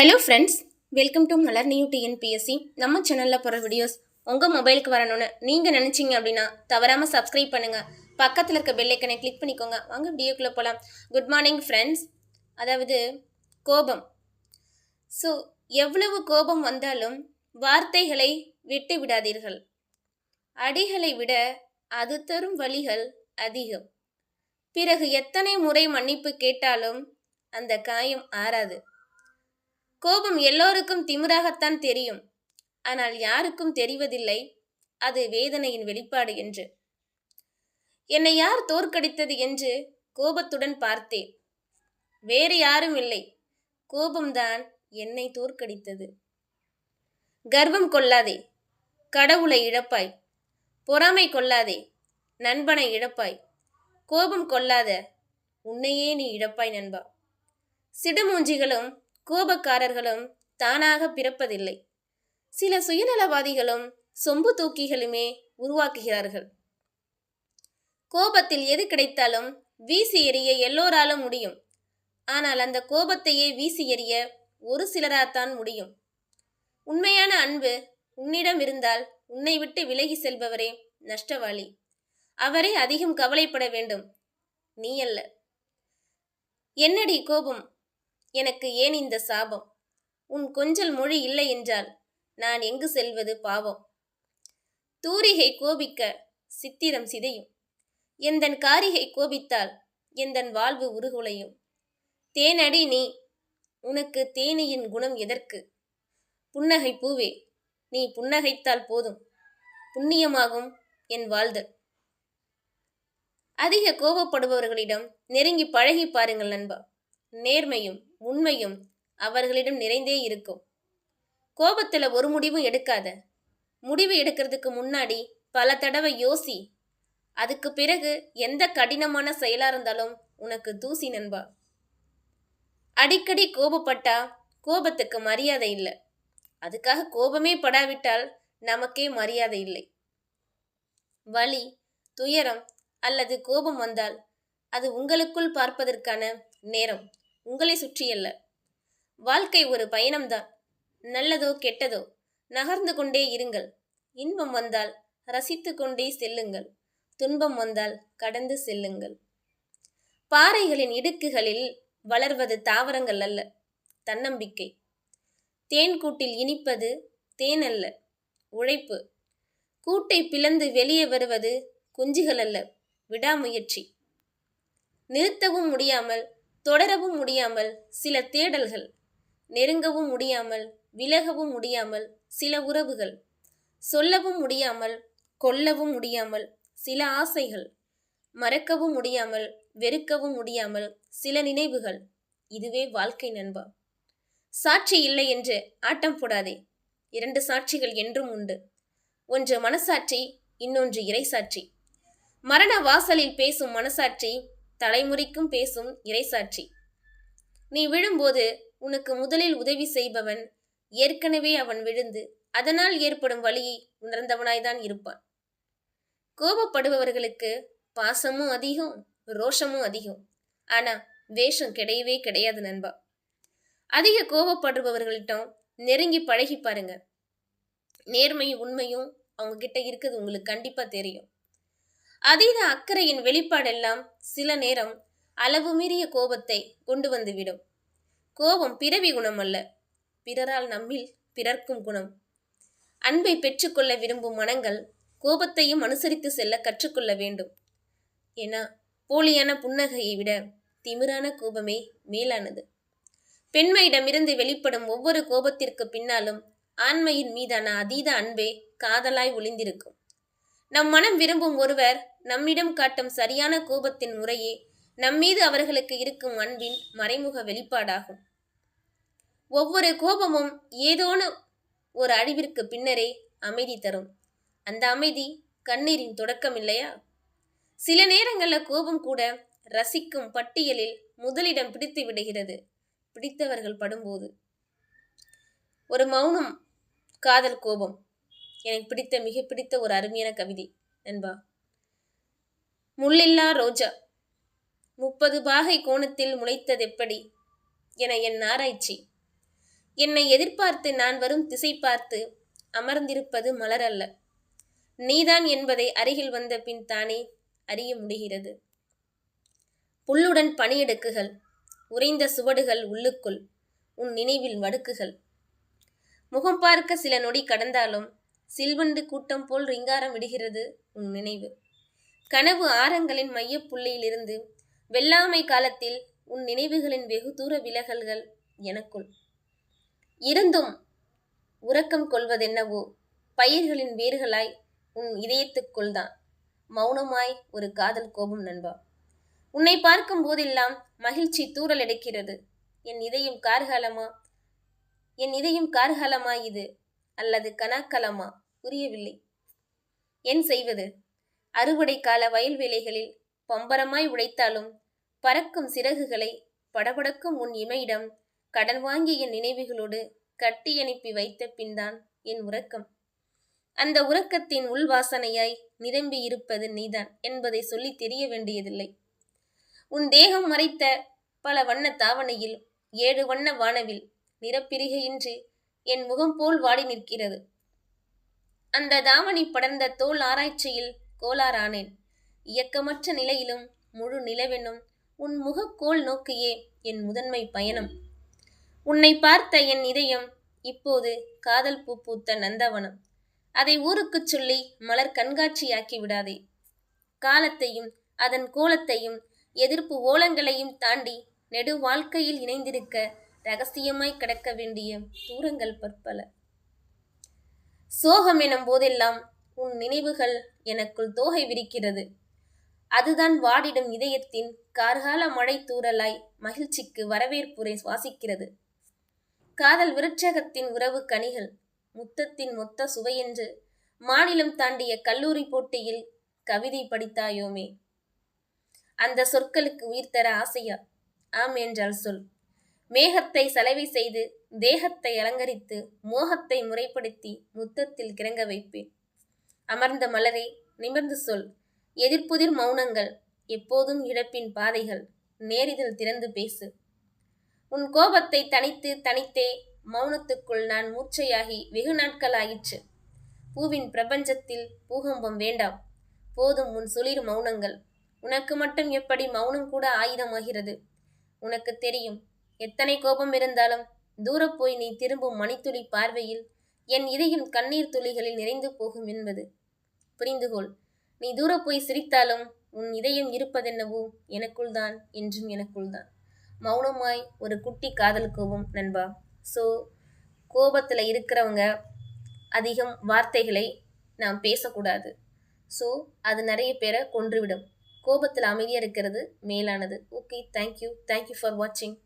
Hello friends welcome to Malar new TNPSC நம்ம சேனலில் போகிற வீடியோஸ் உங்கள் மொபைலுக்கு வரணும்னு நீங்கள் நினச்சிங்க அப்படின்னா தவறாமல் சப்ஸ்கிரைப் பண்ணுங்கள் பக்கத்தில் இருக்க பெல்லைக்கனை கிளிக் பண்ணிக்கோங்க. வாங்க வீடியோக்குள்ளே போகலாம் குட் மார்னிங் ஃப்ரெண்ட்ஸ் அதாவது கோபம். ஸோ எவ்வளவு கோபம் வந்தாலும் வார்த்தைகளை விட்டு விடாதீர்கள். அடிகளை விட அது தரும் வழிகள் அதிகம். பிறகு எத்தனை முறை மன்னிப்பு கேட்டாலும் அந்த காயம் ஆறாது. கோபம் எல்லோருக்கும் திமிராகத்தான் தெரியும். ஆனால் யாருக்கும் தெரிவதில்லை. அது வேதனையின் வெளிப்பாடு என்று. என்னை யார் தோற்கடித்தது என்று கோபத்துடன் பார்த்தேன். வேறு யாரும் இல்லை. கோபம்தான் என்னை தோற்கடித்தது. கர்வம் கொள்ளாதே. கடவுளை இழப்பாய். பொறாமை கொள்ளாதே. நண்பனை இழப்பாய். கோபம் கொள்ளாத. உன்னையே நீ இழப்பாய் நண்பா. சிடுமூஞ்சிகளும் கோபக்காரர்களும் தானாக பிறப்பதில்லை. சில சுயநலவாதிகளும் சொம்பு தூக்கிகளுமே உருவாக்குகிறார்கள். கோபத்தில் எது கிடைத்தாலும் வீசி எறிய எல்லோராலும் முடியும். ஆனால் அந்த கோபத்தையே வீசி எறிய ஒரு சிலராத்தான் முடியும். உண்மையான அன்பு உன்னிடம் இருந்தால் உன்னை விட்டு விலகி செல்பவரே நஷ்டவாளி. அவரே அதிகம் கவலைப்பட வேண்டும். நீ அல்ல என்னடி கோபம்? எனக்கு ஏன் இந்த சாபம்? உன் கொஞ்சல் மொழி இல்லை என்றால் நான் எங்கு செல்வது பாவம்? தூரிகை கோபிக்க சித்திரம் சிதையும். எந்தன் காரிகை கோபித்தால் எந்தன் வாழ்வு உருகுலையும்? தேனடி நீ உனக்கு தேனியின் குணம் எதற்கு? புன்னகை பூவே நீ புன்னகைத்தால் போதும். புண்ணியமாகும் என் வாழ்தல். அதிக கோபப்படுபவர்களிடம் நெருங்கி பழகி பாருங்கள் நண்பா. நேர்மையும் உண்மையும் அவர்களிடம் நிறைந்தே இருக்கும். கோபத்தில் ஒரு முடிவும் எடுக்காத. முடிவு எடுக்கிறதுக்கு முன்னாடி பல தடவை யோசி. அதுக்கு பிறகு எந்த கடினமான செயலாக இருந்தாலும் உனக்கு தூசி நண்பா. அடிக்கடி கோபப்பட்டா கோபத்துக்கு மரியாதை இல்லை. அதுக்காக கோபமே படாவிட்டால் நமக்கே மரியாதை இல்லை. வலி துயரம் அல்லது கோபம் வந்தால் அது உங்களுக்குள் பார்ப்பதற்கான நேரம். உங்களை சுற்றியல்ல வாழ்க்கை ஒரு பயணம்தான். நல்லதோ கெட்டதோ நகர்ந்து கொண்டே இருங்கள். இன்பம் வந்தால் ரசித்து கொண்டே செல்லுங்கள். துன்பம் வந்தால் கடந்து செல்லுங்கள். பாறைகளின் இடுக்குகளில் வளர்வது தாவரங்கள் அல்ல தன்னம்பிக்கை. தேன் கூட்டில் இனிப்பது தேன் அல்ல உழைப்பு. கூட்டை பிளந்து வெளியே வருவது குஞ்சுகள் அல்ல விடாமுயற்சி. நிறுத்தவும் முடியாமல் தொடரவும் முடியாமல் சில தேடல்கள் நெருங்கவும் முடியாமல் விலகவும் முடியாமல் சில உறவுகள் சொல்லவும் முடியாமல் கொல்லவும் முடியாமல் சில ஆசைகள் மறக்கவும் முடியாமல் வெறுக்கவும் முடியாமல் சில நினைவுகள். இதுவே வாழ்க்கை நண்பா. சாட்சி இல்லை என்று ஆட்டம் போடாதே. இரண்டு சாட்சிகள் என்றும் உண்டு. ஒன்று மனசாட்சி இன்னொன்று இறைசாட்சி. மரண வாசலில் பேசும் மனசாட்சி தலைமுறைக்கும் பேசும் இறைசாட்சி. நீ விழும்போது உனக்கு முதலில் உதவி செய்பவன் ஏற்கனவே அவன் விழுந்து அதனால் ஏற்படும் வழியை உணர்ந்தவனாய்தான் இருப்பான். கோபப்படுபவர்களுக்கு பாசமும் அதிகம் ரோஷமும் அதிகம். ஆனா வேஷம் கிடையவே கிடையாது நண்பா. அதிக கோபப்படுபவர்கள்ட்டும் நெருங்கி பழகி பாருங்க. நேர்மையும் உண்மையும் அவங்க கிட்ட இருக்குது உங்களுக்கு கண்டிப்பா தெரியும். அதீத அக்கறையின் வெளிப்பாடெல்லாம் சில நேரம் அளவு மீறிய கோபத்தை கொண்டு வந்துவிடும். கோபம் பிறவி குணம் அல்ல பிறரால் நம்மில் பிறர்க்கும் குணம். அன்பை பெற்றுக்கொள்ள விரும்பும் மனங்கள் கோபத்தையும் அனுசரித்து செல்ல கற்றுக்கொள்ள வேண்டும். ஏன்னா போலியான புன்னகையை விட திமிரான கோபமே மேலானது. பெண்மையிடமிருந்து வெளிப்படும் ஒவ்வொரு கோபத்திற்கு பின்னாலும் ஆண்மையின் மீதான அதீத அன்பே காதலாய் ஒளிந்திருக்கும். நம் மனம் விரும்பும் ஒருவர் நம்மிடம் காட்டும் சரியான கோபத்தின் முறையே நம்மீது அவர்களுக்கு இருக்கும் அன்பின் மறைமுக வெளிப்பாடாகும். ஒவ்வொரு கோபமும் ஏதோன ஒரு அழிவிற்கு பின்னரே அமைதி தரும். அந்த அமைதி கண்ணீரின் தொடக்கம் இல்லையா? சில நேரங்களில் கோபம் கூட ரசிக்கும் பட்டியலில் முதலிடம் பிடித்து விடுகிறது பிடித்தவர்கள் படும்போது. ஒரு மௌனம் காதல் கோபம். எனக்கு பிடித்த மிக பிடித்த ஒரு அருமையான கவிதை. நண்பா முள்ளில்லா ரோஜா முப்பது பாகை கோணத்தில் முளைத்ததெப்படி என என் ஆராய்ச்சி. என்னை எதிர்பார்த்து நான் வரும் திசை பார்த்து அமர்ந்திருப்பது மலர் அல்ல. நீதான் என்பதை அருகில் வந்த பின் தானே அறிய முடிகிறது. புல்லுடன் பனியடுக்குகள் உறைந்த சுவடுகள் உள்ளுக்குள் உன் நினைவில் வடுக்குகள். முகம் பார்க்க சில நொடி கடந்தாலும் சில்வண்டு கூட்டம் போல் ரிங்காரம் விடுகிறது உன் நினைவு. கனவு ஆரங்களின் மையப்புள்ளியிலிருந்து வெள்ளாமை காலத்தில் உன் நினைவுகளின் வெகு தூர விலகல்கள் எனக்குள். இருந்தும் உறக்கம் கொள்வதென்னவோ? பயிர்களின் வேர்களாய் உன் இதயத்துக்குள் தான் மௌனமாய் ஒரு காதல் கோபம் நண்பா. உன்னை பார்க்கும் போதெல்லாம் மகிழ்ச்சி தூறல் எடுக்கிறது. என் இதயம் கார்காலமா? என் இதயம் கார்காலமா இது? அல்லது கனாக்கலமா? புரியவில்லை. என் செய்வது? அறுவடை கால வயல்வேலைகளில் பம்பரமாய் உழைத்தாலும் பறக்கும் சிறகுகளை படபடக்கும் உன் இமையிடம் கடன் வாங்கிய என் நினைவுகளோடு கட்டி அனுப்பி வைத்த பின்தான் என் உறக்கம். அந்த உறக்கத்தின் உள்வாசனையாய் நிரம்பி இருப்பது நீதான் என்பதை சொல்லி தெரிய வேண்டியதில்லை. உன் தேகம் மறைத்த பல வண்ண தாவணையில் ஏழு வண்ண வானவில் நிறப்பிரிகையின்றி என் முகம் போல் வாடி நிற்கிறது. அந்த தாவணி படர்ந்த தோல் ஆராய்ச்சியில் கோளாறானேன். இயக்கமற்ற நிலையிலும் முழு நிலவெனும் உன் முகக்கோள் நோக்கியே என் முதன்மை பயணம். உன்னை பார்த்த என் இதயம் இப்போது காதல் பூ பூத்த நந்தவனம். அதை ஊருக்குச் சொல்லி மலர் கண்காட்சியாக்கி விடாதே. காலத்தையும் அதன் கோலத்தையும் எதிர்ப்பு ஓலங்களையும் தாண்டி நெடு வாழ்க்கையில் இணைந்திருக்க ரகசியமாய் கிடக்க வேண்டிய தூரங்கள் பற்பல. சோகம் எனும் போதெல்லாம் உன் நினைவுகள் எனக்குள் தோகை விரிக்கிறது. அதுதான் வாடிடும் இதயத்தின் கார்கால மழை தூறலாய் மகிழ்ச்சிக்கு வரவேற்புரை சுவாசிக்கிறது. காதல் விருட்சகத்தின் உறவு கனிகள் முத்தத்தின் மொத்த சுவையென்று மாநிலம் தாண்டிய கல்லூரி போட்டியில் கவிதை படித்தாயோமே. அந்த சொற்களுக்கு உயிர் தர ஆசையா? ஆம் என்றால் சொல். மேகத்தை சலவை செய்து தேகத்தை அலங்கரித்து மோகத்தை முறைப்படுத்தி முத்தத்தில் கிறங்க வைப்பேன். அமர்ந்த மலரே நிமிர்ந்து சொல். எதிர்ப்புதிர் மௌனங்கள் எப்போதும் இழப்பின் பாதைகள். நேரிதில் திறந்து பேசு. உன் கோபத்தை தனித்து தனித்தே மௌனத்துக்குள் நான் மூச்சையாகி வெகு நாட்கள் ஆயிற்று பூவின் பிரபஞ்சத்தில் பூகம்பம் வேண்டாம். போதும் உன் சுளிர் மௌனங்கள். உனக்கு மட்டும் எப்படி மௌனம் கூட ஆயுதமாகிறது? உனக்கு தெரியும் எத்தனை கோபம் இருந்தாலும் தூர போய் நீ திரும்பும் மணித்துளி பார்வையில் என் இதயம் கண்ணீர் துளிகளில் நிறைந்து போகும் என்பது. புரிந்துகொள். நீ தூர போய் சிரித்தாலும் உன் இதயம் இருப்பதென்னவோ எனக்குள் தான் என்றும் எனக்குள் தான் மௌனமாய் ஒரு குட்டி காதல் கோபம் நண்பா. ஸோ கோபத்தில் இருக்கிறவங்க அதிகம் வார்த்தைகளை நாம் பேசக்கூடாது. ஸோ அது நிறைய பேரை கொன்றுவிடும். கோபத்தில் அமைதியாக இருக்கிறது மேலானது. ஓகே தேங்க்யூ தேங்க்யூ ஃபார் வாட்சிங்